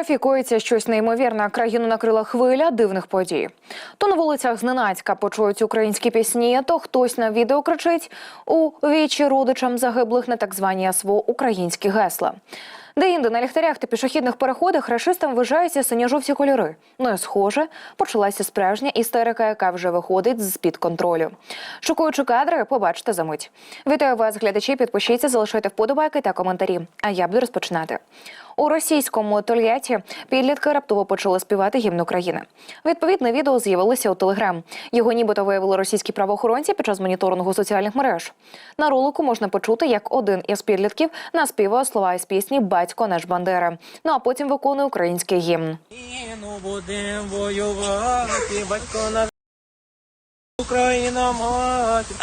РФ коїться щось неймовірне. Країну накрила хвиля дивних подій. То на вулицях зненацька почують українські пісні, то хтось на відео кричить у вічі родичам загиблих на так звані СВО українські гесла. Де інде на ліхтарях та пішохідних переходах рашистам вважаються синьо-жовті кольори. Ну і схоже, почалася справжня істерика, яка вже виходить з під контролю. Шокуючи кадри, побачите за мить. Вітаю вас, глядачі. Підпишіться, залишайте вподобайки та коментарі. А я буду розпочинати. У російському Тольятті підлітки раптово почали співати гімн України. Відповідне відео з'явилося у Телеграм. Його нібито виявили російські правоохоронці під час моніторингу соціальних мереж. На ролику можна почути, як один із підлітків наспівує слова із пісні Батько наш Бандера. Ну а потім виконує український гімн. Будем воювати, батько наш Україна мати.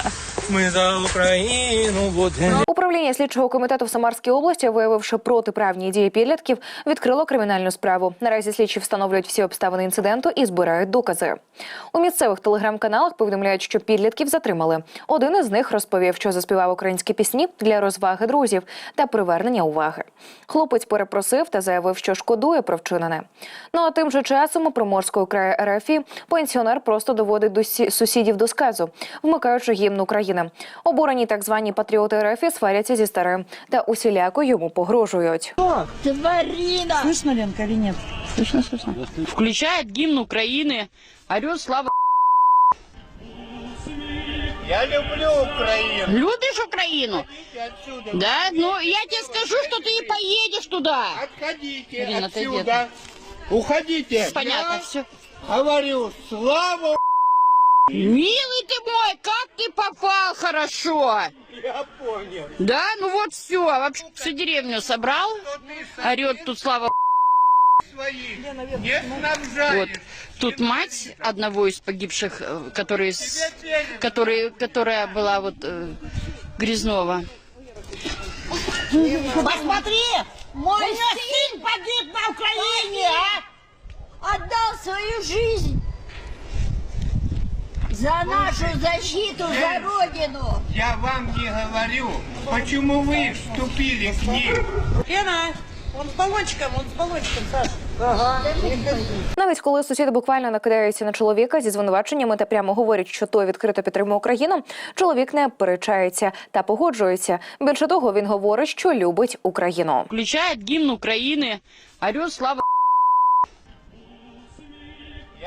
Ми за Україну будемо. Управління слідчого комітету в Самарській області, виявивши протиправні дії підлітків, відкрило кримінальну справу. Наразі слідчі встановлюють всі обставини інциденту і збирають докази. У місцевих телеграм-каналах повідомляють, що підлітків затримали. Один із них розповів, що заспівав українські пісні для розваги друзів та привернення уваги. Хлопець перепросив та заявив, що шкодує про вчинене. Ну а тим же часом у Приморської краю РФі пенсіонер просто доводить до сі- сусідів до сказу, вмикаючи гімн України. Обурені так звані патріоти РФі сваряться зі старим та усіляко йому погрожують. Тварина! Слышно, Ленка, или нет? Слышно, слышно. Включает гимн Украины, орет слава. Я люблю Україну. Любишь Украину? Отсюда. Да? Ну, я тебе скажу, что ты не поедешь туда. Отходите Ирина, ты отсюда. Уходите. Понятно, Я все. говорю, слава Милый ты мой, как ты попал хорошо. я понял. Да, ну вот все, вообще всю деревню собрал. Орет тут слава. Свои. Не. Вот. Тут мать одного из погибших, э, который, с- который, которая была вот э, Грязнова. Посмотри! Мой сын погиб на Украине, а! отдал свою жизнь за нашу защиту, за Родину. Я вам не говорю, почему вы вступили к ним. Лена, он с баллончиком, он с баллончиком, Саша. Навіть коли сусіди буквально накидаються на чоловіка зі звинуваченнями та прямо говорять, що той відкрито підтримує Україну, чоловік не перечається та погоджується. Більше того, він говорить, що любить Україну. Включает гимн Украины, орет слава.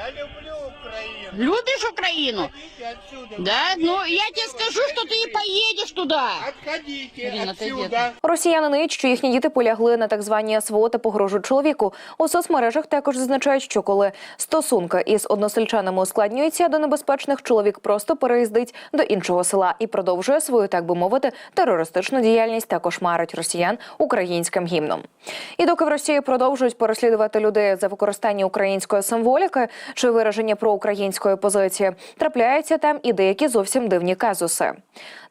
Я люблю Україну. Любишь Украину? Отходите отсюда. Да? Ну, я тебе скажу, что ты не поедешь туда. Отходите Ирина, ты отсюда. Росіяни ниють, що їхні діти полягли на так звані СВО та погрожують чоловіку. У соцмережах також зазначають, що коли стосунки із односельчанами ускладнюються до небезпечних, чоловік просто переїздить до іншого села і продовжує свою, так би мовити, терористичну діяльність та кошмарить росіян українським гімном. І доки в Росії продовжують переслідувати людей за використання української символіки чи вираження проукраїнської позиції, трапляються там і деякі зовсім дивні казуси.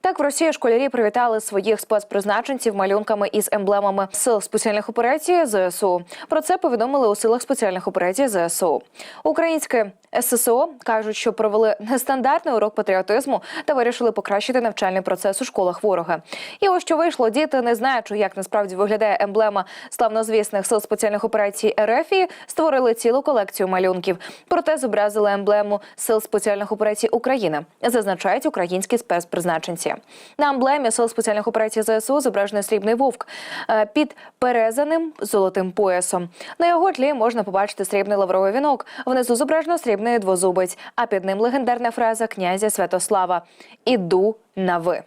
Так в Росії школярі привітали своїх спецпризначенців малюнками із емблемами сил спеціальних операцій ЗСУ. Про це повідомили у силах спеціальних операцій ЗСУ. Українське ССО кажуть, що провели нестандартний урок патріотизму та вирішили покращити навчальний процес у школах ворога. І ось що вийшло, діти, не знаючи, як насправді виглядає емблема славнозвісних сил спеціальних операцій РФ, створили цілу колекцію малюнків. Проте зобразили емблему сил спеціальних операцій України, зазначають українські спецпризначенці. На емблемі сил спеціальних операцій ЗСУ зображений срібний вовк е, під перезаним золотим поясом. На його тлі можна побачити срібний лавровий вінок. Внизу зображено срібний двозубець, а під ним легендарна фраза князя Святослава Іду на ви.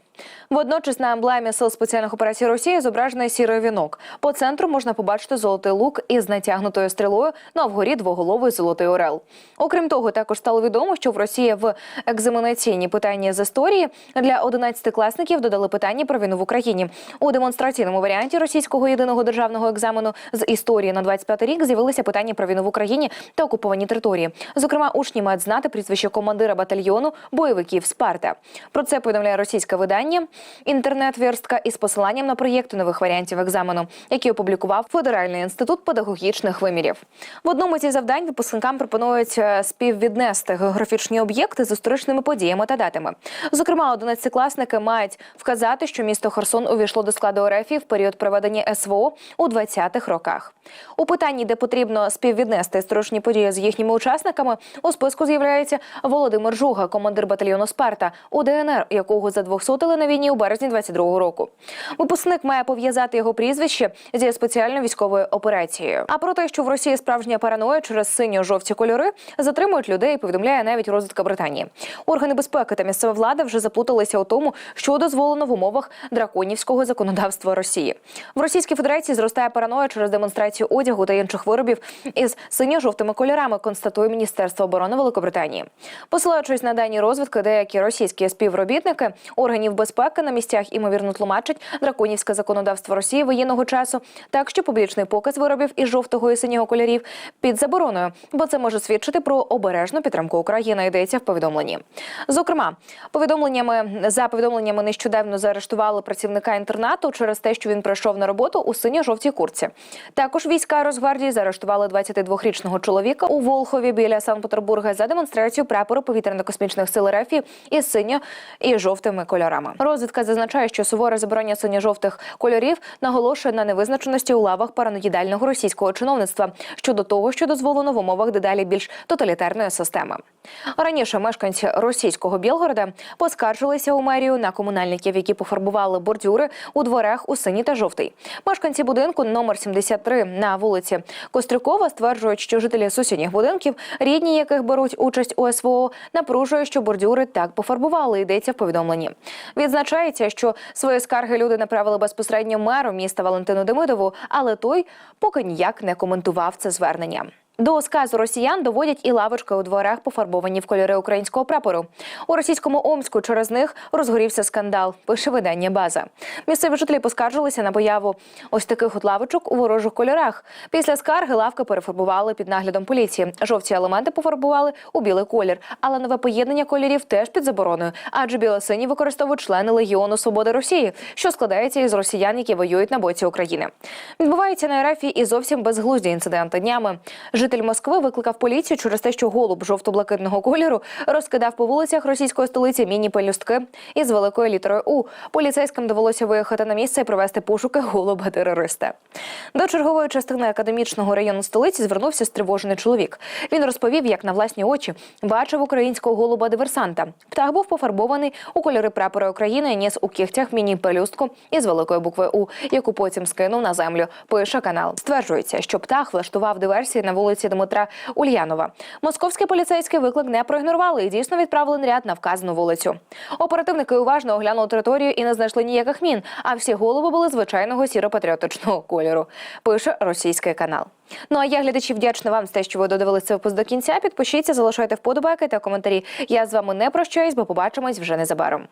Водночас на емблемі сил спеціальних операцій Росії зображений сірий вінок. По центру можна побачити золотий лук із натягнутою стрілою, ну а вгорі двоголовий золотий орел. Окрім того, також стало відомо, що в Росії в екзаменаційні питання з історії для 11-класників додали питання про війну в Україні. У демонстраційному варіанті російського єдиного державного екзамену з історії на 25 рік з'явилися питання про війну в Україні та окуповані території. Зокрема, учні мають знати прізвище командира батальйону бойовиків Спарта. Про це повідомляє російське видання повідомлення інтернет-вірстка із посиланням на проєкти нових варіантів екзамену, які опублікував Федеральний інститут педагогічних вимірів. В одному зі завдань випускникам пропонують е, співвіднести географічні об'єкти з історичними подіями та датами. Зокрема, одинадцятикласники мають вказати, що місто Херсон увійшло до складу РФ в період проведення СВО у 20-х роках. У питанні, де потрібно співвіднести історичні події з їхніми учасниками, у списку з'являється Володимир Жуга, командир батальйону Спарта УДНР, якого задвохсотили на війні у березні 22-го року. Випускник має пов'язати його прізвище зі спеціальною військовою операцією. А про те, що в Росії справжня параноя через синьо-жовті кольори, затримують людей. Повідомляє навіть розвідка Британії. Органи безпеки та місцева влада вже заплуталися у тому, що дозволено в умовах драконівського законодавства Росії. В Російській Федерації зростає параноя через демонстрацію одягу та інших виробів із синьо-жовтими кольорами. Констатує Міністерство оборони Великобританії. Посилаючись на дані розвідки, деякі російські співробітники органів безпеки на місцях імовірно тлумачать драконівське законодавство Росії воєнного часу, так що публічний показ виробів із жовтого і синього кольорів під забороною, бо це може свідчити про обережну підтримку України. Йдеться в повідомленні. Зокрема, повідомленнями за повідомленнями нещодавно заарештували працівника інтернату через те, що він прийшов на роботу у синьо-жовтій курці. Також війська Росгвардії заарештували 22-річного чоловіка у Волхові біля Санкт-Петербурга за демонстрацію прапору повітряно-космічних сил РФ із синьо і жовтими кольорами. Розвідка зазначає, що суворе заборонення синьо-жовтих кольорів наголошує на невизначеності у лавах параноїдального російського чиновництва щодо того, що дозволено в умовах дедалі більш тоталітарної системи. Раніше мешканці російського Білгорода поскаржилися у мерію на комунальників, які пофарбували бордюри у дворах у синій та жовтий. Мешканці будинку номер 73 на вулиці Кострюкова стверджують, що жителі сусідніх будинків, рідні яких беруть участь у СВО, напружують, що бордюри так пофарбували. Йдеться в повідомленні. Відзначається, що свої скарги люди направили безпосередньо меру міста Валентину Демидову, але той поки ніяк не коментував це звернення. До сказу росіян доводять і лавочки у дворах, пофарбовані в кольори українського прапору. У російському Омську через них розгорівся скандал. Пише видання База. Місцеві жителі поскаржилися на появу ось таких от лавочок у ворожих кольорах. Після скарги лавки перефарбували під наглядом поліції. Жовті елементи пофарбували у білий колір, але нове поєднання кольорів теж під забороною, адже білосині використовують члени Легіону Свободи Росії, що складається із росіян, які воюють на боці України. Відбувається на РФ і зовсім безглузді інциденти днями. Житель Москви викликав поліцію через те, що голуб жовто-блакитного кольору розкидав по вулицях російської столиці міні-пелюстки із великою літерою У. Поліцейським довелося виїхати на місце і провести пошуки голуба-терориста. До чергової частини академічного району столиці звернувся стривожений чоловік. Він розповів, як на власні очі бачив українського голуба-диверсанта. Птах був пофарбований у кольори прапора України і ніс у кігтях міні-пелюстку із великої букви У, яку потім скинув на землю. Пише канал. Стверджується, що птах влаштував диверсії на вулиці Дмитра Ульянова. Московські поліцейські виклик не проігнорували і дійсно відправили наряд на вказану вулицю. Оперативники уважно оглянули територію і не знайшли ніяких мін. А всі голови були звичайного сіро-патріотичного кольору. Пише російський канал. Ну а я глядачі вдячна вам за те, що ви додивилися цей випуск до кінця. Підпишіться, залишайте вподобайки та коментарі. Я з вами не прощаюсь, бо побачимось вже незабаром.